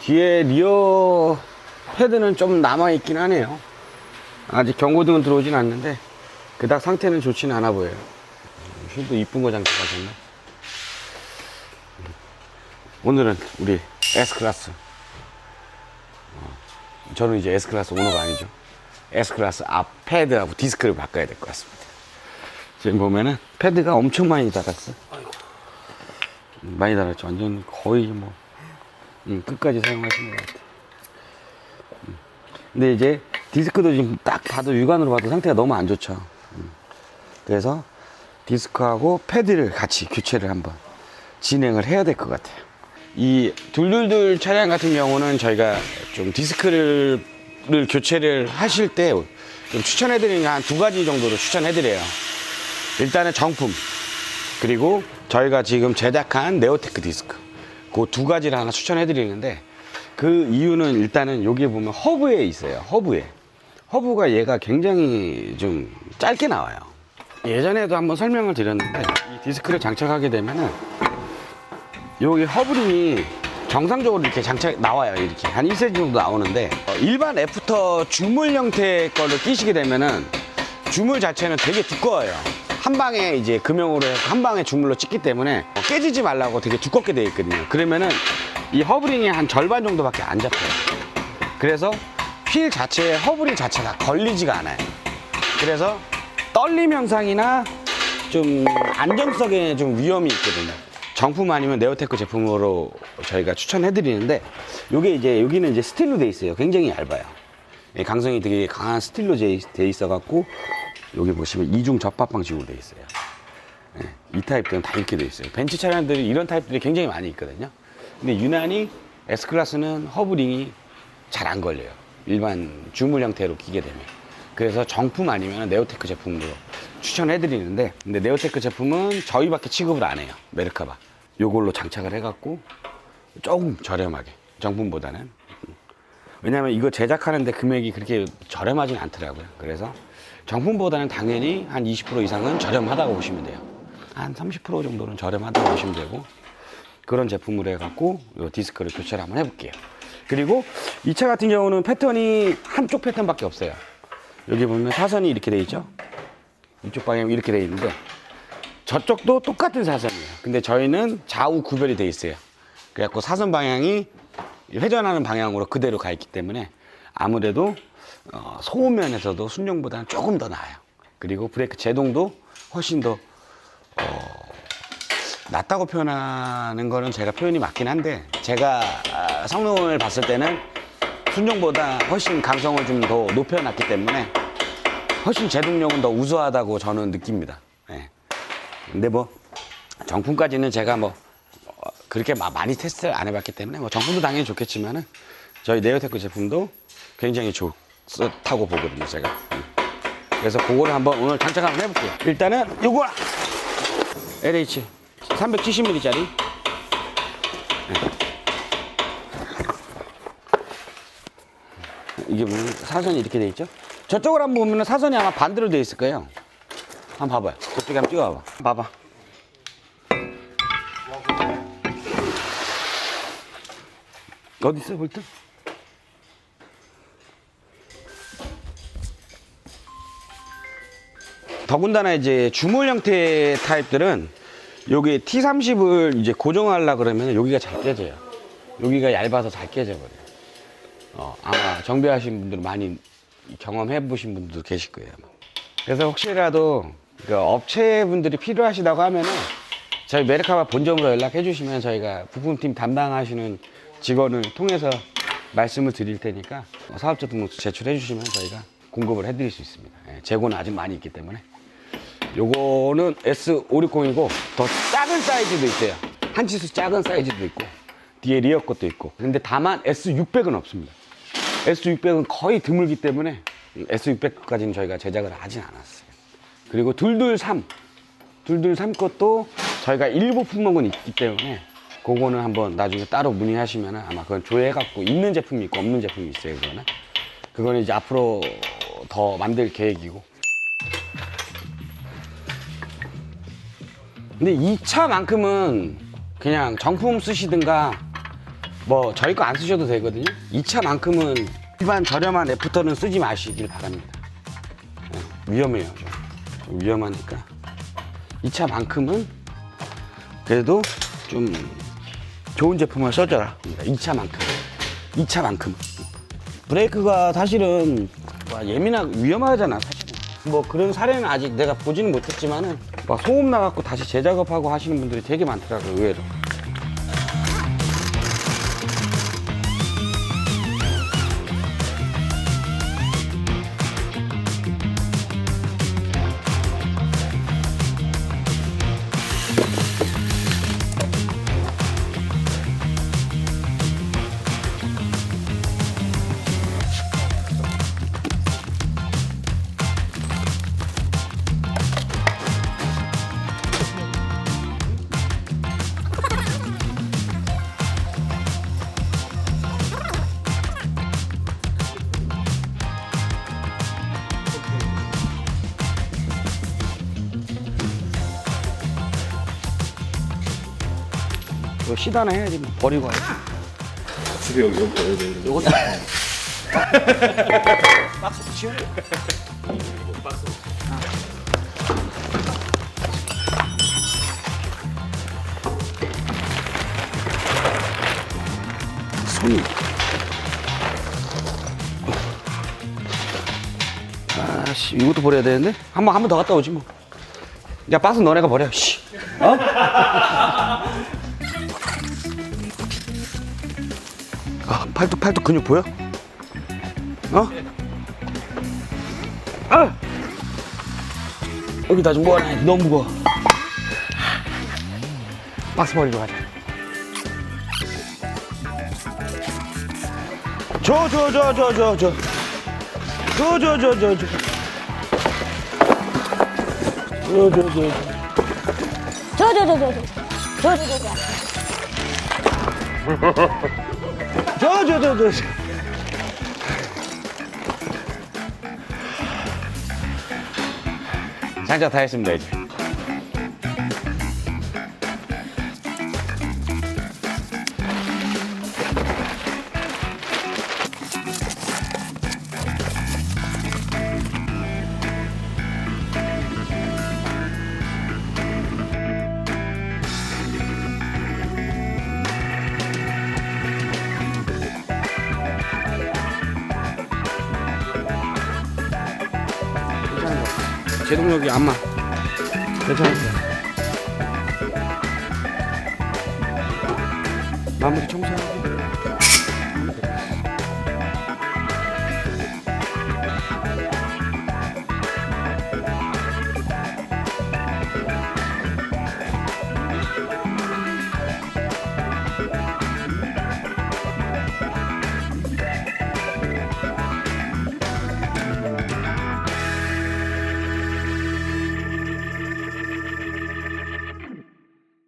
뒤에 리어 패드는 좀 남아있긴 하네요. 아직 경고등은 들어오진 않는데, 그닥 상태는 좋지는 않아 보여요. 휠도 이쁜 거 장착하셨네. 오늘은 우리 S클래스. 어, 저는 이제 S클래스 오너가 아니죠. S클래스 앞 패드하고 디스크를 바꿔야 될 것 같습니다. 지금 보면은 패드가 엄청 많이 달았어. 음, 많이 달았죠. 완전 거의 뭐 음, 끝까지 사용하신 것 같아. 음. 근데 이제 디스크도 지금 딱 봐도 육안으로 봐도 상태가 너무 안 좋죠. 음. 그래서 디스크하고 패드를 같이 교체를 한번 진행을 해야 될 것 같아요. 이 둘둘둘 차량 같은 경우는 저희가 좀 디스크를 를 교체를 하실 때 좀 추천해드리는 게한두 가지 정도로 추천해드려요. 일단은 정품 그리고 저희가 지금 제작한 네오테크 디스크 그 두 가지를 하나 추천해 드리는데 그 이유는 일단은 여기 보면 허브에 있어요. 허브에 허브가 얘가 굉장히 좀 짧게 나와요. 예전에도 한번 설명을 드렸는데 이 디스크를 장착하게 되면은 여기 허브링이 정상적으로 이렇게 장착 나와요 이렇게 한 1cm 정도 나오는데 어, 일반 애프터 주물 형태의 거를 끼시게 되면은 주물 자체는 되게 두꺼워요 한 방에 이제 금형으로 해서 한 방에 주물로 찍기 때문에 어, 깨지지 말라고 되게 두껍게 되어 있거든요 그러면은 이 허브링이 한 절반 정도밖에 안 잡혀요 그래서 휠 자체에 허브링 자체가 걸리지가 않아요 그래서 떨림 현상이나 좀 안정성에 좀 위험이 있거든요. 정품 아니면 네오테크 제품으로 저희가 추천해 드리는데 요게 이제 여기는 이제 스틸로 돼 있어요. 굉장히 얇아요. 예, 강성이 되게 강한 스틸로 돼 있어갖고 여기 보시면 이중 접합 방식으로 돼 있어요. 예, 이 타입들은 다 이렇게 돼 있어요. 벤츠 차량들이 이런 타입들이 굉장히 많이 있거든요. 근데 유난히 S 클래스는 허브링이 잘 안 걸려요. 일반 주물 형태로 끼게 되면. 그래서 정품 아니면 네오테크 제품으로 추천해드리는데, 근데 네오테크 제품은 저희밖에 취급을 안 해요. 메르카바. 요걸로 장착을 해갖고 조금 저렴하게. 정품보다는. 왜냐면 이거 제작하는데 금액이 그렇게 저렴하진 않더라고요. 그래서 정품보다는 당연히 한 20% 이상은 저렴하다고 보시면 돼요. 한 30% 정도는 저렴하다고 보시면 되고 그런 제품으로 해갖고 요 디스크를 교체를 한번 해볼게요. 그리고 이 차 같은 경우는 패턴이 한쪽 패턴밖에 없어요. 여기 보면 사선이 이렇게 돼 있죠. 이쪽 방향 이렇게 돼 있는데 저쪽도 똑같은 사선이에요. 근데 저희는 좌우 구별이 돼 있어요. 그래갖고 사선 방향이 회전하는 방향으로 그대로 가 있기 때문에 아무래도 어, 소음면에서도 순정보다는 조금 더 나아요. 그리고 브레이크 제동도 훨씬 더 낮다고 표현하는 거는 제가 표현이 맞긴 한데 제가 아, 성능을 봤을 때는 순정보다 훨씬 감성을 좀 더 높여놨기 때문에 훨씬 제동력은 더 우수하다고 저는 느낍니다. 예. 근데 뭐 정품까지는 제가 뭐 어, 그렇게 마- 많이 테스트를 안 해봤기 때문에 뭐 정품도 당연히 좋겠지만은 저희 네오테크 제품도 굉장히 좋다고 보거든요 제가. 음. 그래서 그거를 한번 오늘 장착 한번 해볼게요. 일단은 요거 LH 370mm짜리 이게 보면 사선이 이렇게 돼 있죠? 저쪽을 한번 보면 사선이 아마 반대로 돼 있을 거예요. 한번 봐봐요. 저쪽에 한번 찍어봐봐. 봐봐. 어디 있어 볼트? 더군다나 이제 주물 형태 타입들은 여기 T30을 이제 고정하려 그러면 여기가 잘 깨져요. 여기가 얇아서 잘 깨져버려요. 어, 아마 정비하신 분들 많이 경험해 보신 분들도 계실 거예요. 그래서 혹시라도 그 업체 분들이 필요하시다고 하면은 저희 메르카바 본점으로 연락해 주시면 저희가 부품팀 담당하시는 직원을 통해서 말씀을 드릴 테니까 사업자 등록서 제출해 주시면 저희가 공급을 해 드릴 수 있습니다. 예, 재고는 아직 많이 있기 때문에. 요거는 S560이고 더 작은 사이즈도 있어요. 한 치수 작은 사이즈도 있고 뒤에 리어 것도 있고. 근데 다만 S600은 없습니다. S600은 거의 드물기 때문에 S600까지는 저희가 제작을 하진 않았어요. 그리고 둘둘3 둘둘3 것도 저희가 일부 품목은 있기 때문에 그거는 한번 나중에 따로 문의하시면 아마 그건 조회해갖고 있는 제품이 있고 없는 제품이 있어요 그거는 그거는 이제 앞으로 더 만들 계획이고 근데 이 차만큼은 그냥 정품 쓰시든가 뭐 저희 거 안 쓰셔도 되거든요. 이 차만큼은 일반 저렴한 애프터는 쓰지 마시길 바랍니다. 예, 위험해요. 좀. 좀 위험하니까 이 차만큼은 그래도 좀 좋은 제품을 써줘라. 이 차만큼. 이 차만큼. 브레이크가 사실은 뭐 예민하고 위험하잖아, 사실은. 뭐 그런 사례는 아직 내가 보지는 못했지만은 막 소음 나갖고 다시 재작업하고 하시는 분들이 되게 많더라고요, 의외로. 이거 시다나 해야지, 뭐. 버리고 와야지. 집에 여기 여기 여기 여기. 요것도. 박스 붙여? 손이. 아씨, 이것도 버려야 되는데? 한 번, 한 번 더 갔다 오지 뭐. 야, 박스 너네가 버려, 씨. 어? 팔뚝, 팔뚝 근육 보여? 어? 아! 여기다 좀 모아놔. 너무 무거워. 박스 버리러 가자. 저, 저, 저, 저, 저, 저. 저, 저, 저, 저, 저. 저, 저, 저, 저. 저 저 저 저 저 저 저 저저 저, 저, 저, 저, 저. 장작 다 했습니다, 이제. 제동력이 안 맞. 괜찮았어요. 마무리 좀